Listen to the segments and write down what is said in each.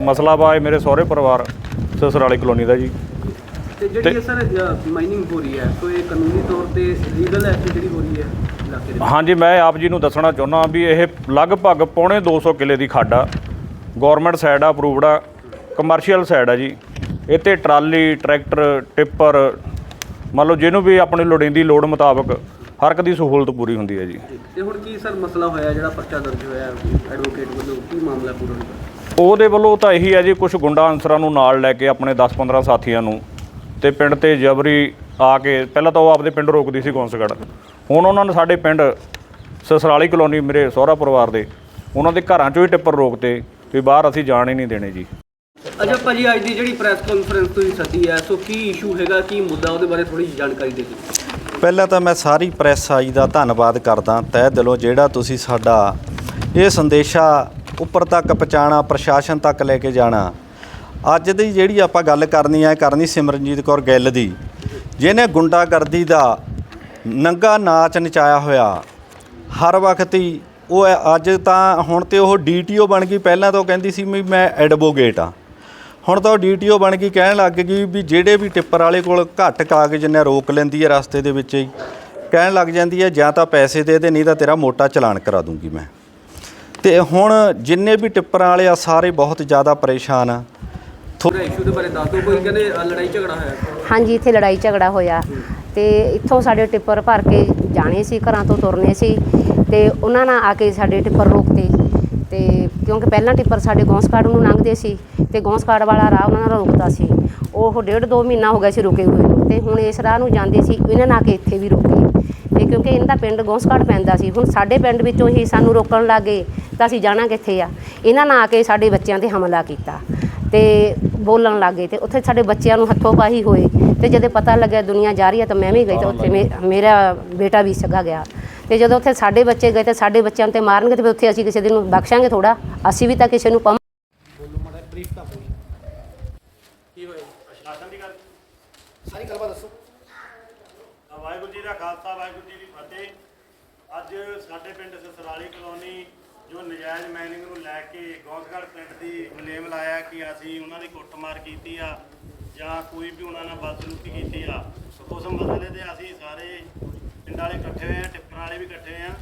ਮਸਲਾ ਇਹ ਮੇਰੇ ਸਹੁਰੇ ਪਰਿਵਾਰ ਸਸਰਾਲੀ ਕਲੋਨੀ ਦਾ ਜੀ। ਤੇ ਜਿਹੜੀ ਇਹ ਸਰ ਮਾਈਨਿੰਗ ਹੋ ਰਹੀ ਹੈ ਸੋ ਇਹ ਕਾਨੂੰਨੀ ਤੌਰ ਤੇ ਲੀਗਲ ਹੈ ਜਿਹੜੀ ਹੋ ਰਹੀ ਹੈ ਇਲਾਕੇ ਦੇ ਵਿੱਚ? ਹਾਂਜੀ ਮੈਂ ਆਪ ਜੀ ਨੂੰ ਦੱਸਣਾ ਚਾਹੁੰਦਾ ਵੀ ਇਹ ਲਗਭਗ ਪੌਣੇ 200 ਕਿੱਲੇ ਦੀ ਖਾਡ ਆ। ਗਵਰਨਮੈਂਟ ਸਾਈਡ ਆ ਅਪਰੂਵਡ ਆ। ਕਮਰਸ਼ੀਅਲ ਸਾਈਡ ਆ ਜੀ। ਤੇ ਟਰਾਲੀ ਟਰੈਕਟਰ ਟਿੱਪਰ ਮੰਨ ਲਓ ਜਿਹਨੂੰ ਵੀ ਆਪਣੀ ਲੋੜੀਂਦੀ ਲੋੜ ਮੁਤਾਬਕ ਹਰ ਇੱਕ ਦੀ ਸਹੂਲਤ ਪੂਰੀ ਹੁੰਦੀ ਹੈ ਜੀ। ਤੇ ਹੁਣ ਕੀ ਸਰ ਮਸਲਾ ਹੋਇਆ ਜਿਹੜਾ ਪਰਚਾ ਦਰਜ ਹੋਇਆ ਐਡਵੋਕੇਟ ਵੱਲੋਂ ਕੀ ਮਾਮਲਾ ਪੂਰਾ ਹੋਇਆ? ਉਹਦੇ ਵੱਲੋਂ ਤਾਂ ਇਹੀ ਹੈ ਜੀ ਕੁਝ ਗੁੰਡਾ ਅਨਸਰਾਂ ਨੂੰ ਨਾਲ ਲੈ ਕੇ ਆਪਣੇ 10-15 ਸਾਥੀਆਂ ਨੂੰ ਤੇ ਪਿੰਡ ਤੇ ਜਬਰੀ ਆ ਕੇ ਪਹਿਲਾਂ ਤਾਂ ਉਹ ਆਪਦੇ ਪਿੰਡ ਰੋਕਦੀ ਸੀ ਗੌਂਸਗੜ੍ਹ। ਹੁਣ ਉਹਨਾਂ ਨੇ ਸਾਡੇ ਪਿੰਡ ਸਸਰਾਲੀ ਕਲੋਨੀ ਮੇਰੇ ਸਹੁਰਾ ਪਰਿਵਾਰ ਦੇ ਉਹਨਾਂ ਦੇ ਘਰਾਂ ਚੋਂ ਹੀ ਟਿੱਪਰ ਰੋਕਤੇ ਵੀ ਬਾਹਰ ਅਸੀਂ ਜਾਣ ਹੀ ਨਹੀਂ ਦੇਣੇ ਜੀ। ਅੱਛਾ ਭਾਜੀ ਅੱਜ ਦੀ ਜਿਹੜੀ ਪ੍ਰੈਸ ਕਾਨਫਰੰਸ ਤੁਸੀਂ ਸੱਦੀ ਹੈ ਸੋ ਕੀ ਇਸ਼ੂ ਹੈਗਾ ਕੀ ਮੁੱਦਾ ਉਹਦੇ ਬਾਰੇ ਥੋੜੀ ਜਾਣਕਾਰੀ ਦੇ ਦਿਓ। ਪਹਿਲਾਂ ਤਾਂ ਮੈਂ ਸਾਰੀ ਪ੍ਰੈਸ ਆਈ ਦਾ ਧੰਨਵਾਦ ਕਰਦਾ। ਤਹਿ ਦਿਲੋਂ ਜਿਹੜਾ ਤੁਸੀਂ ਸਾਡਾ ਇਹ ਸੰਦੇਸ਼ਾ ਉੱਪਰ ਤੱਕ ਪਹੁੰਚਾਉਣਾ, ਪ੍ਰਸ਼ਾਸਨ ਤੱਕ ਲੈ ਕੇ ਜਾਣਾ। ਅੱਜ ਦੀ ਜਿਹੜੀ ਆਪਾਂ ਗੱਲ ਕਰਨੀ ਹੈ, ਕਰਨੀ ਸਿਮਰਨਜੀਤ ਕੌਰ ਗਿੱਲ ਦੀ, ਜਿਹਨੇ ਗੁੰਡਾਗਰਦੀ ਦਾ ਨੰਗਾ ਨਾਚ ਨਚਾਇਆ ਹੋਇਆ, ਹਰ ਵਕਤ ਹੀ ਉਹ ਅੱਜ ਤਾਂ ਹੁਣ ਤੇ ਉਹ ਡੀਟੀਓ ਬਣ ਗਈ। ਪਹਿਲਾਂ ਤਾਂ ਉਹ ਕਹਿੰਦੀ ਸੀ ਵੀ ਮੈਂ ਐਡਵੋਕੇਟ ਆ। ਹੁਣ ਤਾਂ ਉਹ ਡੀਟੀਓ ਬਣ ਗਈ, ਕਹਿਣ ਲੱਗ ਗਈ ਵੀ ਜਿਹੜੇ ਵੀ ਟਿੱਪਰ ਵਾਲੇ ਕੋਲ ਘੱਟ ਕਾਗਜ਼ ਨੇ, ਰੋਕ ਲੈਂਦੀ ਹੈ ਰਸਤੇ ਦੇ ਵਿੱਚ ਹੀ। ਕਹਿਣ ਲੱਗ ਜਾਂਦੀ ਹੈ, ਜਾਂ ਤਾਂ ਪੈਸੇ ਦੇ ਦੇ, ਨਹੀਂ ਤਾਂ ਤੇਰਾ ਮੋਟਾ ਚਲਾਨ ਕਰਾ ਦੂੰਗੀ ਮੈਂ। ਤੇ ਹੁਣ ਜਿੰਨੇ ਵੀ ਟਿੱਪਰਾਂ ਵਾਲੇ ਆ ਸਾਰੇ ਬਹੁਤ ਜ਼ਿਆਦਾ ਪਰੇਸ਼ਾਨ ਆ। ਥੋੜਾ ਇਸ਼ੂ ਦੇ ਬਾਰੇ ਦੱਸ ਦਿਓ ਕੋਈ ਕਹਿੰਦੇ ਲੜਾਈ ਝਗੜਾ ਹੋਇਆ। ਹਾਂਜੀ ਇੱਥੇ ਲੜਾਈ ਝਗੜਾ ਹੋਇਆ। ਤੇ ਇੱਥੋਂ ਸਾਡੇ ਟਿੱਪਰ ਭਰ ਕੇ ਜਾਣੇ ਸੀ ਘਰਾਂ ਤੋਂ ਤੁਰਨੇ ਸੀ। ਤੇ ਉਹਨਾਂ ਨਾਲ ਆ ਕੇ ਸਾਡੇ ਟਿੱਪਰ ਰੋਕਤੇ। ਤੇ ਕਿਉਂਕਿ ਪਹਿਲਾਂ ਟਿੱਪਰ ਸਾਡੇ ਗੌਂਸਕਾੜ ਨੂੰ ਲੰਘਦੇ ਸੀ ਤੇ ਗੌਂਸਕਾੜ ਵਾਲਾ ਰਾਹ ਉਹਨਾਂ ਨਾਲ ਰੁਕਦਾ ਸੀ। ਉਹ ਡੇਢ ਦੋ ਮਹੀਨਾ ਹੋ ਗਿਆ ਸੀ ਰੁਕੇ ਹੋਏ ਨੂੰ। ਤੇ ਹੁਣ ਇਸ ਰਾਹ ਨੂੰ ਜਾਂਦੇ ਸੀ ਇਹਨਾਂ ਨਾਲ ਆ ਕੇ ਇੱਥੇ ਵੀ ਰੁਕੇ। ਤੇ ਕਿਉਂਕਿ ਇਹਨਾਂ ਦਾ ਪਿੰਡ ਗੌਂਸਕਾੜ ਪੈਂਦਾ ਸੀ। ਹੁਣ ਸਾਡੇ ਪਿੰਡ ਵਿੱਚੋਂ ਹੀ ਸਾਨੂੰ ਰੋਕਣ ਲੱਗੇ ਤਾਂ ਅਸੀਂ ਜਾਣਾ ਕਿੱਥੇ ਆ? ਇਹਨਾਂ ਨਾਲ ਆ ਕੇ ਸਾਡੇ ਬੱਚਿਆਂ ਤੇ ਹਮਲਾ ਕੀਤਾ ਤੇ ਬੋਲਣ ਲੱਗੇ ਤੇ ਉੱਥੇ ਸਾਡੇ ਬੱਚਿਆਂ ਨੂੰ ਹੱਥੋਂ ਪਾਹੀ ਹੋਏ ਤੇ ਜਦੋਂ ਪਤਾ ਲੱਗਿਆ ਦੁਨੀਆ ਜਾ ਰਹੀ ਹੈ ਤਾਂ ਮੈਂ ਵੀ ਗਈ ਤਾਂ ਉੱਥੇ ਮੇ- ਮੇਰਾ ਬੇਟਾ ਵੀ ਸਗਾ ਗਿਆ। ਤੇ ਜਦੋਂ ਉੱਥੇ ਸਾਡੇ ਬੱਚੇ ਗਏ ਤੇ ਸਾਡੇ ਬੱਚਿਆਂ ਤੇ ਮਾਰਨਗੇ ਤੇ ਫਿਰ ਉੱਥੇ ਅਸੀਂ ਕਿਸੇ ਦਿਨ ਨੂੰ ਬਖਸ਼ਾਂਗੇ ਥੋੜਾ ਅਸੀਂ ਵੀ ਤਾਂ ਕਿਸੇ ਨੂੰ ਪਮ ਵਾਹਿਗੁਰੂ ਜੀ ਦਾ ਖਾਲਸਾ, ਵਾਹਿਗੁਰੂ ਜੀ ਦੀ ਫਤਿਹ। ਅੱਜ ਸਾਡੇ ਪਿੰਡ ਸਸਰਾਲੀ ਕਲੋਨੀ, ਜੋ ਨਜਾਇਜ਼ ਮਾਈਨਿੰਗ ਨੂੰ ਲੈ ਕੇ ਗੌਂਸਗੜ੍ਹ ਪਿੰਡ ਦੀ ਬਲੇਮ ਲਾਇਆ ਕਿ ਅਸੀਂ ਉਹਨਾਂ ਦੀ ਕੁੱਟਮਾਰ ਕੀਤੀ ਆ ਜਾਂ ਕੋਈ ਵੀ ਉਹਨਾਂ ਨਾਲ ਬਦਸਲੂਕੀ ਕੀਤੀ ਆ, ਉਸ ਮਸਲੇ ਤੇ ਅਸੀਂ ਸਾਰੇ ਪਿੰਡ ਵਾਲੇ ਇਕੱਠੇ ਹੋਏ ਆ, ਟਿੱਪਰਾਂ ਵਾਲੇ ਵੀ ਇਕੱਠੇ ਹੋਏ ਆ।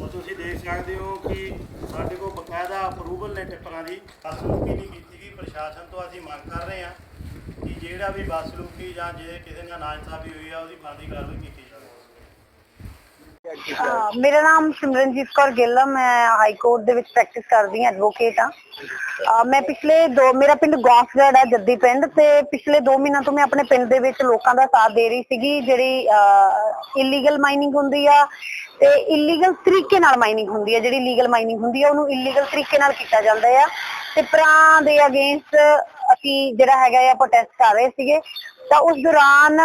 ਉਹ ਤੁਸੀਂ ਦੇਖ ਸਕਦੇ ਹੋ ਕਿ ਸਾਡੇ ਕੋਲ ਬਕਾਇਦਾ ਅਪਰੂਵਲ ਨੇ ਟਿੱਪਰਾਂ ਦੀ, ਬਦਸਲੂਕੀ ਨਹੀਂ ਕੀਤੀ ਗਈ, ਪ੍ਰਸ਼ਾਸਨ ਤੋਂ ਅਸੀਂ ਮੰਗ ਕਰ ਰਹੇ ਆ ਜਿਹੜਾ ਵੀ ਬਦਸਲੂਕੀ ਜਾਂ ਜੇ ਕਿਸੇ ਨਾਲ ਨਾਇਨਸਾਫੀ ਹੋਈ ਆ, ਉਹਦੀ ਬਣਦੀ ਕਾਰਵਾਈ ਕੀਤੀ ਜਾਵੇ। ਅਹ ਮੇਰਾ ਨਾਮ ਸਿਮਰਨਜੀਤ ਕੌਰ ਗਿੱਲ ਆ, ਮੈਂ ਹਾਈ ਕੋਰਟ ਦੇ ਵਿੱਚ ਪ੍ਰੈਕਟਿਸ ਕਰਦੀ ਹਾਂ ਐਡਵੋਕੇਟ ਆ, ਮੈਂ ਪਿਛਲੇ ਦੋ, ਮੇਰਾ ਪਿੰਡ ਗੌਂਸਗੜ੍ਹ ਹੈ ਜੱਦੀ ਪਿੰਡ, ਤੇ ਪਿਛਲੇ 2 ਮਹੀਨਿਆਂ ਤੋਂ ਮੈਂ ਆਪਣੇ ਪਿੰਡ ਦੇ ਵਿੱਚ ਲੋਕਾਂ ਦਾ ਸਾਥ ਦੇ ਰਹੀ ਸੀਗੀ, ਜਿਹੜੀ ਇਲੀਗਲ ਮਾਈਨਿੰਗ ਹੁੰਦੀ ਆ, ਤੇ ਇਲੀਗਲ ਤਰੀਕੇ ਨਾਲ ਮਾਈਨਿੰਗ ਹੁੰਦੀ ਆ, ਜਿਹੜੀ ਲੀਗਲ ਮਾਈਨਿੰਗ ਹੁੰਦੀ ਆ, ਉਹਨੂੰ ਇਲੀਗਲ ਤਰੀਕੇ ਨਾਲ ਕੀਤਾ ਜਾਂਦਾ ਆ। ਤੇ ਪਰਾਂ ਦੇ ਅਗੇਂਸਟ ਅਸੀਂ ਜਿਹੜਾ ਹੈਗਾ ਆ ਪ੍ਰੋਟੈਸਟ ਕਰ ਰਹੇ ਸੀਗੇ। ਤਾਂ ਉਸ ਦੌਰਾਨ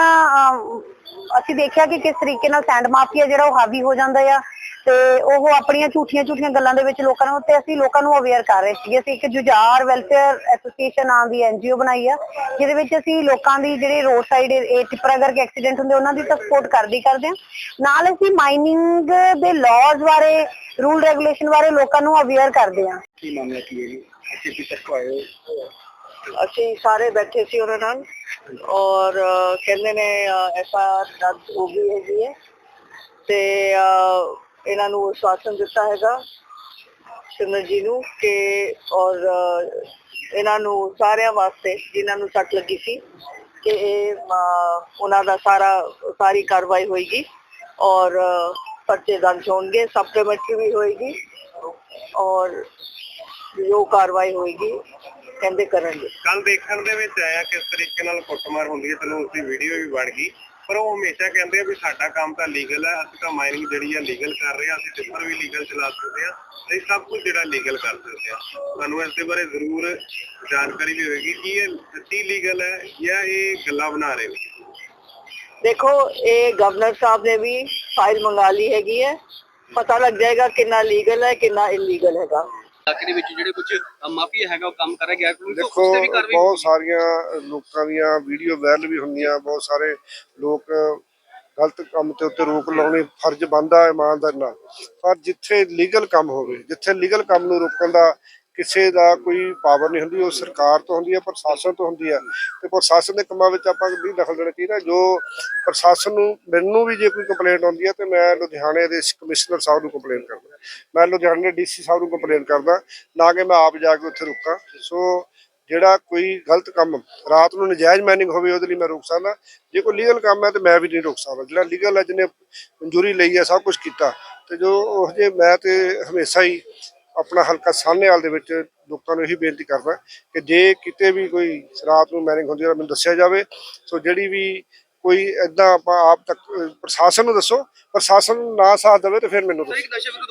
ਅਸੀਂ ਦੇਖਿਆ ਕਿ ਕਿਸ ਤਰੀਕੇ ਨਾਲ ਸੈਂਡ ਮਾਫੀਆ ਜਿਹੜਾ ਉਹ ਹਾਵੀ ਹੋ ਜਾਂਦਾ ਆ ਤੇ ਉਹ ਆਪਣੀਆਂ ਝੂਠੀਆਂ ਝੂਠੀਆਂ ਗੱਲਾਂ ਦੇ ਵਿੱਚ ਲੋਕਾਂ ਨੂੰ ਤੇ ਅਸੀਂ ਲੋਕਾਂ ਨੂੰ ਅਵੇਅਰ ਕਰ ਰਹੇ ਸੀਗੇ। ਅਸੀਂ ਇੱਕ ਜੁਝਾਰ ਵੈਲਫੇਅਰ ਐਸੋਸੀਏਸ਼ਨ ਨਾਂ ਦੀ ਐਨਜੀਓ ਬਣਾਈ ਆ, ਜਿਹਦੇ ਵਿੱਚ ਅਸੀਂ ਲੋਕਾਂ ਦੀ ਜਿਹੜੇ ਰੋਡ ਸਾਈਡ ਇਹ ਟਿੱਪਰ ਅਗਰ ਐਕਸੀਡੈਂਟ ਹੁੰਦੇ ਉਹਨਾਂ ਦੀ ਤਾਂ ਸਪੋਰਟ ਕਰਦੀ ਕਰਦੇ ਆ ਨਾਲ ਅਸੀਂ ਮਾਈਨਿੰਗ ਦੇ ਲਾਜ਼ ਬਾਰੇ ਰੂਲ ਰੈਗੂਲੇਸ਼ਨ ਬਾਰੇ ਲੋਕਾਂ ਨੂੰ ਅਵੇਅਰ ਕਰਦੇ ਆ ਅਸੀਂ ਅਸੀਂ ਸਾਰੇ ਬੈਠੇ ਸੀ ਉਹਨਾਂ ਨਾਲ ਔਰ ਕਹਿੰਦੇ ਨੇ ਐਫ ਆਈ ਹੋ ਗਈ ਹੈਗੀ ਹੈ ਤੇ ਇਹਨਾਂ ਨੂੰ ਆਸ਼ਵਾਸਨ ਦਿੱਤਾ ਹੈਗਾ ਸਿਮਰਨ ਜੀ ਨੂੰ ਕਿ, ਔਰ ਇਹਨਾਂ ਨੂੰ ਸਾਰਿਆਂ ਵਾਸਤੇ ਜਿਨ੍ਹਾਂ ਨੂੰ ਸੱਟ ਲੱਗੀ ਸੀ ਕਿ ਇਹ ਉਹਨਾਂ ਦਾ ਸਾਰਾ, ਸਾਰੀ ਕਾਰਵਾਈ ਹੋਏਗੀ ਔਰ ਪਰਚੇ ਦਰਜ ਹੋਣਗੇ ਸਪਲੀਮੈਂਟਰੀ ਵੀ ਹੋਏਗੀ ਔਰ ਜੋ ਕਾਰਵਾਈ ਹੋਏਗੀ ਕਹਿੰਦੇ ਕਰਨਗੇ ਕੱਲ ਦੇਖਣ ਦੇ ਵਿੱਚ ਆਇਆ ਕਿਸ ਤਰੀਕੇ ਨਾਲ ਕੁੱਟਮਾਰ ਹੁੰਦੀ ਹੈ ਤੈਨੂੰ ਉਸਦੀ ਵੀਡੀਓ ਵੀ ਬਣ ਗਈ। ਪਰ ਉਹ ਹਮੇਸ਼ਾ ਕਹਿੰਦੇ ਆ ਵੀ ਸਾਡਾ ਕੰਮ ਤਾਂ ਲੀਗਲ ਹੈ ਅਸੀਂ ਤਾਂ ਮਾਈਨਿੰਗ ਜਿਹੜੀ ਆ ਲੀਗਲ ਕਰ ਰਹੇ ਆ ਅਸੀਂ ਟਿੱਪਰ ਵੀ ਲੀਗਲ ਚਲਾ ਸਕਦੇ ਆ ਅਸੀਂ ਸਭ ਕੁਝ ਜਿਹੜਾ ਲੀਗਲ ਕਰ ਸਕਦੇ ਆ। ਤੁਹਾਨੂੰ ਇਸ ਦੇ ਬਾਰੇ ਜ਼ਰੂਰ ਜਾਣਕਾਰੀ ਵੀ ਹੋਏਗੀ ਕਿ ਇਹ ਸੱਚੀ ਲੀਗਲ ਹੈ ਜਾਂ ਇਹ ਗੱਲਾਂ ਬਣਾ ਰਹੇ ਨੇ ਦੇਖੋ ਇਹ ਗਵਰਨਰ ਸਾਹਿਬ ਨੇ ਵੀ ਫਾਈਲ ਮੰਗਾ ਲਈ ਹੈਗੀ ਹੈ। ਪਤਾ ਲੱਗ ਜਾਏਗਾ ਕਿੰਨਾ ਲੀਗਲ ਹੈ ਕਿੰਨਾ ਇਲੀਗਲ ਹੈਗਾ। ਇਲਾਕੇ ਦੇ ਵਿੱਚ ਜਿਹੜੇ ਕੁਝ ਮਾਫੀਆ ਹੈਗਾ ਉਹ ਕੰਮ ਕਰ ਗਿਆ। ਕੋਈ ਦੇਖੋ ਵੀ ਬਹੁਤ ਸਾਰੀਆਂ ਲੋਕਾਂ ਦੀਆਂ ਵੀਡੀਓ ਵਾਇਰਲ ਵੀ ਹੁੰਦੀਆਂ ਬਹੁਤ ਸਾਰੇ ਲੋਕ ਗਲਤ ਕੰਮ ਤੇ ਉੱਤੇ ਰੋਕ ਲਾਉਣੀ ਫਰਜ਼ ਬਣਦਾ ਹੈ ਇਮਾਨਦਾਰ ਨਾਲ। ਪਰ ਜਿੱਥੇ ਲੀਗਲ ਕੰਮ ਹੋਵੇ ਜਿੱਥੇ ਲੀਗਲ ਕੰਮ ਨੂੰ ਰੋਕਣ ਦਾ ਕਿਸੇ ਦਾ ਕੋਈ ਪਾਵਰ ਨਹੀਂ ਹੁੰਦੀ ਉਹ ਸਰਕਾਰ ਤੋਂ ਹੁੰਦੀ ਹੈ ਪ੍ਰਸ਼ਾਸਨ ਤੋਂ ਹੁੰਦੀ ਹੈ। ਤੇ ਪ੍ਰਸ਼ਾਸਨ ਦੇ ਕੰਮਾਂ ਵਿੱਚ ਆਪਾਂ ਨਹੀਂ ਦਖਲ ਦੇਣਾ ਚਾਹੀਦਾ ਜੋ ਪ੍ਰਸ਼ਾਸਨ ਨੂੰ ਮੈਨੂੰ ਵੀ ਜੇ ਕੋਈ ਕੰਪਲੇਂਟ ਆਉਂਦੀ ਹੈ ਤੇ ਮੈਂ ਲੁਧਿਆਣੇ ਦੇ ਕਮਿਸ਼ਨਰ ਸਾਹਿਬ ਨੂੰ ਕੰਪਲੇਂਟ ਕਰਦਾ। ਮੈਂ ਲੁਧਿਆਣੇ ਡੀਸੀ ਸਾਹਿਬ ਨੂੰ ਕੰਪਲੇਂਟ ਕਰਦਾ, ਨਾ ਕਿ ਮੈਂ ਆਪ ਜਾ ਕੇ ਉੱਥੇ ਰੁਕਾਂ। ਸੋ ਜਿਹੜਾ ਕੋਈ ਗਲਤ ਕੰਮ ਰਾਤ ਨੂੰ ਨਜਾਇਜ਼ ਮਾਈਨਿੰਗ ਹੋਵੇ, ਉਹਦੇ ਲਈ ਮੈਂ ਰੋਕ ਸਕਦਾ। ਜੇ ਕੋਈ ਲੀਗਲ ਕੰਮ ਹੈ, ਤੇ ਮੈਂ ਵੀ ਨਹੀਂ ਰੋਕ ਸਕਦਾ। ਜਿਹੜਾ ਲੀਗਲ ਹੈ, ਜਿਹਨੇ ਮਨਜ਼ੂਰੀ ਲਈ ਹੈ, ਸਭ ਕੁਝ ਕੀਤਾ। ਤੇ ਜੋ ਉਹ ਜੇ ਮੈਂ ਤੇ ਹਮੇਸ਼ਾ ਹੀ ਆਪਣਾ ਹਲਕਾ ਸਾਹਨੇਵਾਲ ਦੇ ਵਿੱਚ ਲੋਕਾਂ ਨੂੰ ਇਹੀ ਬੇਨਤੀ ਕਰਦਾ ਕਿ ਜੇ ਕਿਤੇ ਵੀ ਕੋਈ ਰਾਤ ਨੂੰ ਮਾਈਨਿੰਗ ਹੁੰਦੀ ਹੈ ਮੈਨੂੰ ਦੱਸਿਆ ਜਾਵੇ। ਸੋ ਜਿਹੜੀ ਵੀ ਕੋਈ ਇਦਾਂ ਆਪਾਂ ਆਪ ਤੱਕ ਪ੍ਰਸ਼ਾਸਨ ਨੂੰ ਦੱਸੋ। ਪ੍ਰਸ਼ਾਸਨ ਨਾ ਸਾਥ ਦੇਵੇ, ਤੇ ਫਿਰ ਮੈਨੂੰ ਦੱਸੋ।